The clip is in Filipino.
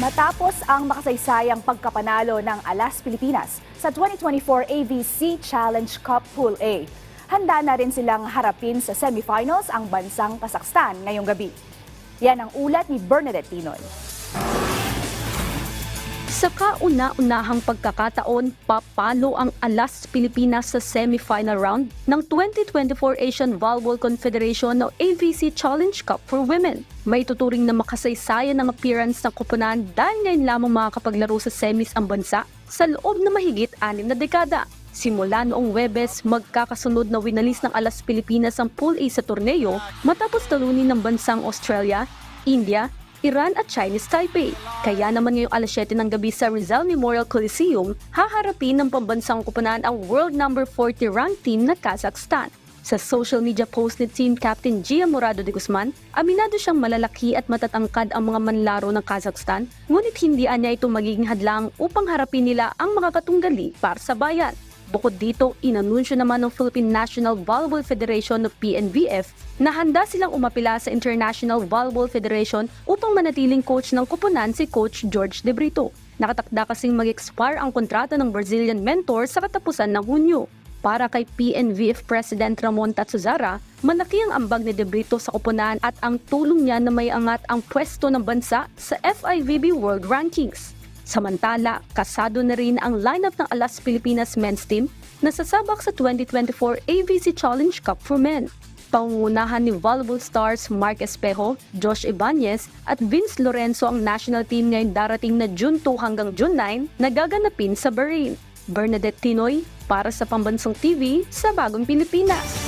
Matapos ang makasaysayang pagkapanalo ng Alas Pilipinas sa 2024 AVC Challenge Cup Pool A, handa na rin silang harapin sa semifinals ang bansang Kazakhstan ngayong gabi. Yan ang ulat ni Bernadette Tinoy. Sa kauna-unahang pagkakataon, papalo ang Alas Pilipinas sa semifinal round ng 2024 Asian Volleyball Confederation o AVC Challenge Cup for Women. May tuturing na makasaysayan ng appearance ng kupunan dahil ngayon lamang makakapaglaro sa semis ang bansa sa loob na mahigit anim na dekada. Simula noong Webes, magkakasunod na winalis ng Alas Pilipinas ang Pool A sa torneo matapos talunin ng bansang Australia, India, Iran at Chinese Taipei. Kaya naman ngayong alas 7 ng gabi sa Rizal Memorial Coliseum, haharapin ng pambansang kupunan ang world number 40 ranked team na Kazakhstan. Sa social media post ni team captain Gia Morado de Guzman, aminado siyang malalaki at matatangkad ang mga manlaro ng Kazakhstan, ngunit hindi anya ito magiging hadlang upang harapin nila ang mga katunggali para sa bayan. Bukod dito, inanunsyo naman ng Philippine National Volleyball Federation o PNVF na handa silang umapila sa International Volleyball Federation upang manatiling coach ng kupunan si Coach George De Brito. Nakatakda kasing mag-expire ang kontrata ng Brazilian mentor sa katapusan ng Hunyo. Para kay PNVF President Ramon Tatsuzara, malaki ang ambag ni De Brito sa kupunan at ang tulong niya na may angat ang pwesto ng bansa sa FIVB World Rankings. Samantala, kasado na rin ang lineup ng Alas Pilipinas men's team na sasabak sa 2024 AVC Challenge Cup for Men. Pangungunahan ni volleyball stars Mark Espejo, Josh Ibanez at Vince Lorenzo ang national team ngayong darating na June 2 hanggang June 9 na gaganapin sa Bahrain. Bernadette Tinoy para sa Pambansang TV sa Bagong Pilipinas.